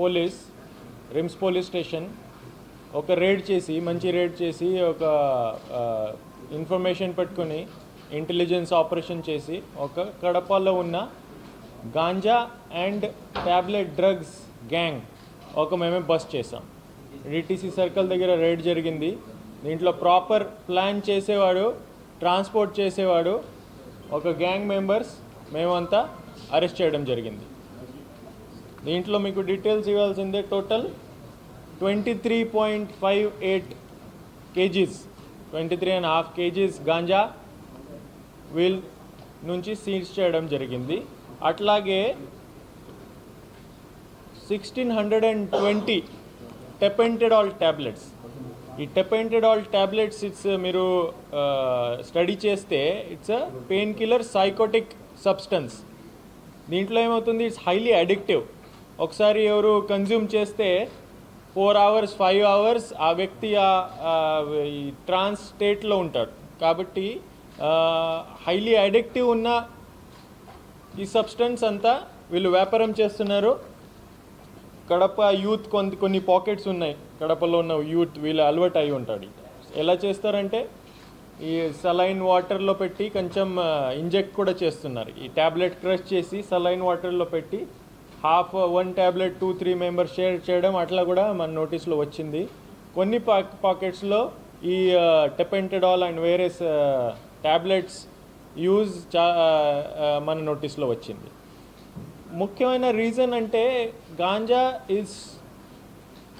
Police RIMS police station ఒక raid చేసి మంచి రేడ్ చేసి ఒక ఇన్ఫర్మేషన్ పెట్టుకొని ఇంటెలిజెన్స్ ఆపరేషన్ చేసి ఒక కడపలో ఉన్న ganja and tablet drugs gang ఒక మేమే బస్ చేసాం. డిటీసీ సర్కిల్ దగ్గర రేడ్ జరిగింది. దీంట్లో ప్రాపర్ ప్లాన్ చేసేవాడు ట్రాన్స్పోర్ట్ చేసేవాడు ఒక గ్యాంగ్ మెంబర్స్ మేమంతా అరెస్ట్ చేయడం జరిగింది. దీంట్లో మీకు డీటెయిల్స్ ఇవ్వాల్సిందే total twenty three point five eight kgs. Twenty three and half kgs ganja wheel నుంచి సీజ్ చేయడం జరిగింది. అట్లాగే sixteen hundred and twenty tapentadol tablets ఈ టెపెంటెడాల్ ట్యాబ్లెట్స్ ఇట్స్ మీరు uh, స్టడీ చేస్తే it's a painkiller psychotic substance దీంట్లో ఏమవుతుంది? It's highly addictive ఒకసారి ఎవరు కన్జ్యూమ్ చేస్తే ఫోర్ అవర్స్ ఫైవ్ అవర్స్ ఆ వ్యక్తి ఆ- ఈ ట్రాన్స్ స్టేట్లో ఉంటాడు. కాబట్టి హైలీ అడిక్టివ్ ఉన్న ఈ సబ్స్టెన్స్ అంతా వీళ్ళు వ్యాపారం చేస్తున్నారు. కడప యూత్ కొన్ని కొన్ని పాకెట్స్ ఉన్నాయి. కడపలో ఉన్న యూత్ వీళ్ళు అలవాటు అయి ఉంటాడు. ఎలా చేస్తారంటే ఈ సలైన్ వాటర్లో పెట్టి కొంచెం ఇంజెక్ట్ కూడా చేస్తున్నారు. ఈ ట్యాబ్లెట్ క్రష్ చేసి సలైన్ వాటర్లో పెట్టి half one tablet two three members share చేయడం అట్లా కూడా మన నోటీస్లో వచ్చింది. కొన్ని పా పాకెట్స్లో ఈ టెపెంటడాల్ అండ్ వేరేస్ ట్యాబ్లెట్స్ యూజ్ చా మన నోటీస్లో వచ్చింది. ముఖ్యమైన రీజన్ అంటే ganja is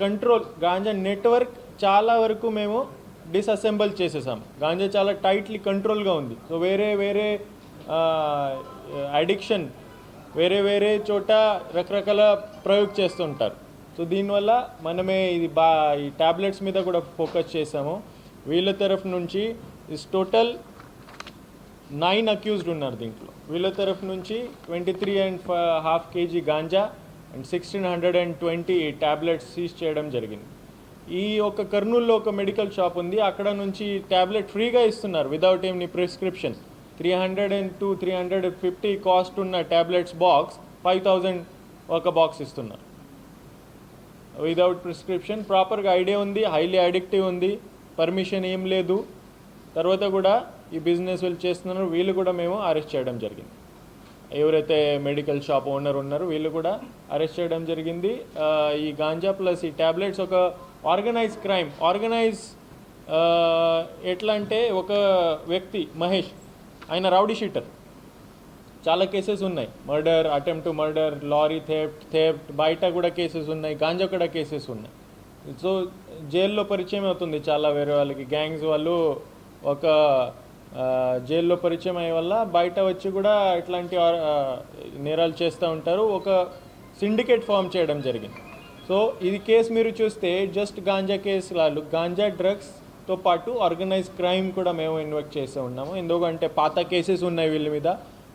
control. Ganja network చాలా వరకు మేము డిసెంబుల్ చేసేసాం. గాంజా చాలా టైట్లీ కంట్రోల్గా ఉంది. సో వేరే వేరే అడిక్షన్ వేరే వేరే చోట రకరకాల ప్రయోగ చేస్తుంటారు. సో దీనివల్ల మనమే ఇది బా ఈ ట్యాబ్లెట్స్ మీద కూడా ఫోకస్ చేసాము వీళ్ళ తరఫు నుంచి ఇస్ టోటల్ నైన్ అక్యూజ్డ్ ఉన్నారు దీంట్లో. వీళ్ళ తరఫు నుంచి twenty three and half kg ganja and sixteen hundred and twenty tablets seize చేయడం జరిగింది. ఈ ఒక కర్నూల్లో ఒక మెడికల్ షాప్ ఉంది. అక్కడ నుంచి ట్యాబ్లెట్ ఫ్రీగా ఇస్తున్నారు without any prescription. Three hundred and two three hundred fifty cost ఉన్న ట్యాబ్లెట్స్ బాక్స్ ఫైవ్ థౌజండ్ ఒక బాక్స్ ఇస్తున్నారు విదౌట్ ప్రిస్క్రిప్షన్ ప్రాపర్గా ఐడియా ఉంది హైలీ అడిక్టివ్ ఉంది పర్మిషన్ ఏం లేదు. తర్వాత కూడా ఈ బిజినెస్ వీళ్ళు చేస్తున్నారు వీళ్ళు కూడా మేము అరెస్ట్ చేయడం జరిగింది. ఎవరైతే మెడికల్ షాప్ ఓనర్ ఉన్నారో వీళ్ళు కూడా అరెస్ట్ చేయడం జరిగింది. ఈ గాంజా ప్లస్ ఈ ట్యాబ్లెట్స్ ఒక ఆర్గనైజ్ క్రైమ్ ఆర్గనైజ్ ఎట్లా అంటే ఒక వ్యక్తి మహేష్ ఆయన రౌడీ షీటర్. చాలా కేసెస్ ఉన్నాయి. Murder attempt to murder lorry theft theft బయట కూడా కేసెస్ ఉన్నాయి గాంజా కూడా కేసెస్ ఉన్నాయి. సో జైల్లో పరిచయం అవుతుంది చాలా వేరే వాళ్ళకి. గ్యాంగ్స్ వాళ్ళు ఒక జైల్లో పరిచయం అయ్యే వల్ల బయట వచ్చి కూడా ఇట్లాంటి నేరాలు చేస్తూ ఉంటారు. ఒక సిండికేట్ ఫామ్ చేయడం జరిగింది. సో ఇది కేసు మీరు చూస్తే జస్ట్ గాంజా కేసు వాళ్ళు గాంజా డ్రగ్స్ తో పాటు ఆర్గనైజ్ క్రైమ్ కూడా మేము ఇన్వెక్ట్ చేస్తూ ఉన్నాము. ఎందుకంటే పాత కేసెస్ ఉన్నాయి వీళ్ళ మీద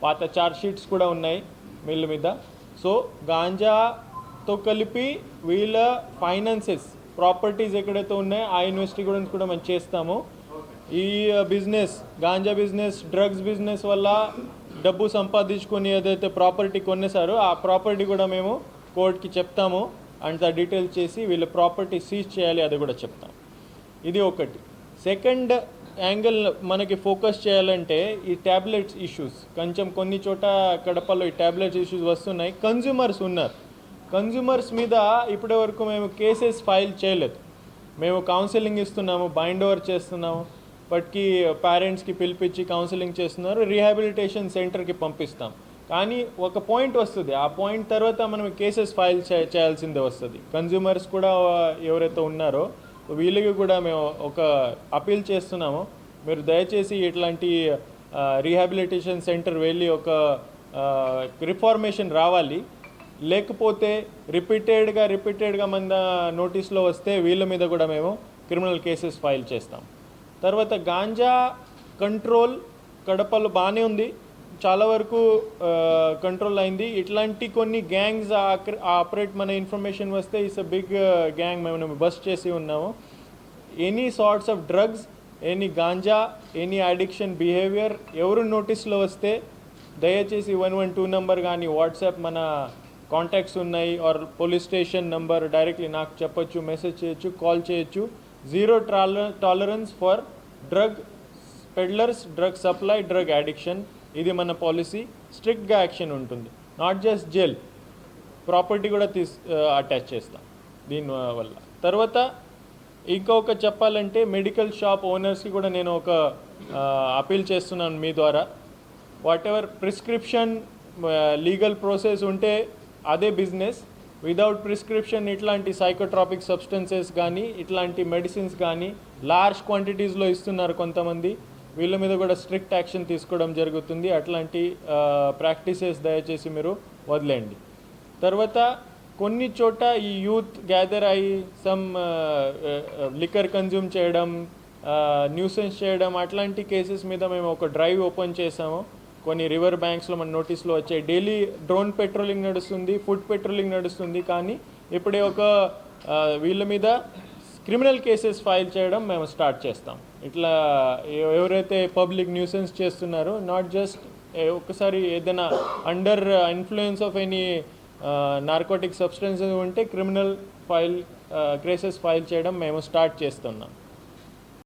పాత చార్జ్ షీట్స్ కూడా ఉన్నాయి వీళ్ళ మీద. సో గాంజాతో కలిపి వీళ్ళ ఫైనాన్సెస్ ప్రాపర్టీస్ ఎక్కడైతే ఉన్నాయో ఆ ఇన్వెస్టిగేషన్స్ కూడా మేము చేస్తాము. ఈ business ganja business drugs business వల్ల డబ్బు సంపాదించుకొని ఏదైతే ప్రాపర్టీ కొనేసారో ఆ ప్రాపర్టీ కూడా మేము కోర్టుకి చెప్తాము. అండ్ ఆ డీటెయిల్స్ చేసి వీళ్ళ ప్రాపర్టీ సీజ్ చేయాలి అది కూడా చెప్తాం ఇది ఒకటి. సెకండ్ యాంగిల్ మనకి ఫోకస్ చేయాలంటే ఈ ట్యాబ్లెట్స్ ఇష్యూస్. కొంచెం కొన్ని చోట కడపలో ఈ ట్యాబ్లెట్స్ ఇష్యూస్ వస్తున్నాయి. కన్జ్యూమర్స్ ఉన్నారు. కన్జ్యూమర్స్ మీద ఇప్పటి వరకు మేము కేసెస్ ఫైల్ చేయలేదు. మేము కౌన్సిలింగ్ ఇస్తున్నాము బైండ్ ఓవర్ చేస్తున్నాము. బట్కి పేరెంట్స్కి పిలిపించి కౌన్సిలింగ్ చేస్తున్నారు. రీహాబిలిటేషన్ సెంటర్కి పంపిస్తాం. కానీ ఒక పాయింట్ వస్తుంది. ఆ పాయింట్ తర్వాత మనం కేసెస్ ఫైల్ చే- చేయాల్సిందే వస్తుంది. కన్జ్యూమర్స్ కూడా ఎవరైతే ఉన్నారో వీళ్ళకి కూడా మేము ఒక అపీల్ చేస్తున్నాము. మీరు దయచేసి ఇట్లాంటి రీహాబిలిటేషన్ సెంటర్ వెళ్ళి ఒక రిఫార్మేషన్ రావాలి. లేకపోతే రిపీటెడ్గా రిపీటెడ్గా మన నోటీస్లో వస్తే వీళ్ళ మీద కూడా మేము క్రిమినల్ కేసెస్ ఫైల్ చేస్తాం. తర్వాత గాంజా కంట్రోల్ కడపలో బాగానే ఉంది. చాలా వరకు కంట్రోల్ అయింది. ఇట్లాంటి కొన్ని గ్యాంగ్స్ ఆపరేట్ మన ఇన్ఫర్మేషన్ వస్తే ఇట్స్ అ బిగ్ గ్యాంగ్ మేము బస్ చేసి ఉన్నాము. Any sorts of drugs any ganja any addiction behaviour ఎవరు నోటీస్లో వస్తే దయచేసి వన్ వన్ టూ నెంబర్ కానీ వాట్సాప్ మన కాంటాక్ట్స్ ఉన్నాయి or police station number directly నాకు చెప్పొచ్చు మెసేజ్ చేయొచ్చు కాల్ చేయొచ్చు. Zero tolerance for drug peddlers drug supply drug addiction ఇది మన పాలసీ. స్ట్రిక్ట్గా యాక్షన్ ఉంటుంది. నాట్ జస్ట్ జెల్ ప్రాపర్టీ కూడా తీస్ అటాచ్ చేస్తాం దీని వల్ల. తర్వాత ఇంకొక చెప్పాలంటే మెడికల్ షాప్ ఓనర్స్కి కూడా నేను ఒక అపీల్ చేస్తున్నాను మీ ద్వారా. Whatever prescription legal process ఉంటే అదే బిజినెస్ విదౌట్ ప్రిస్క్రిప్షన్ ఇట్లాంటి సైకోట్రాపిక్ సబ్స్టెన్సెస్ కానీ ఇట్లాంటి మెడిసిన్స్ కానీ లార్జ్ క్వాంటిటీస్లో ఇస్తున్నారు కొంతమంది. వీళ్ళ మీద కూడా స్ట్రిక్ట్ యాక్షన్ తీసుకోవడం జరుగుతుంది. అట్లాంటి ప్రాక్టీసెస్ దయచేసి మీరు వదిలేయండి. తర్వాత కొన్ని చోట ఈ యూత్ గ్యాదర్ అయ్యి సమ్ లిక్కర్ కన్జ్యూమ్ చేయడం న్యూసెన్స్ చేయడం అట్లాంటి కేసెస్ మీద మేము ఒక డ్రైవ్ ఓపెన్ చేసాము కొన్ని రివర్ బ్యాంక్స్లో మన నోటీస్లో వచ్చాయి డైలీ డ్రోన్ పెట్రోలింగ్ నడుస్తుంది ఫుడ్ పెట్రోలింగ్ నడుస్తుంది. కానీ ఇప్పుడే ఒక వీళ్ళ మీద క్రిమినల్ కేసెస్ ఫైల్ చేయడం మేము స్టార్ట్ చేస్తాం. ఇట్లా ఎవరైతే పబ్లిక్ న్యూసెన్స్ చేస్తున్నారో నాట్ జస్ట్ ఒక్కసారి ఏదైనా under influence of any narcotic substances ఉంటే క్రిమినల్ ఫైల్ కేసెస్ ఫైల్ చేయడం మేము స్టార్ట్ చేస్తున్నాం.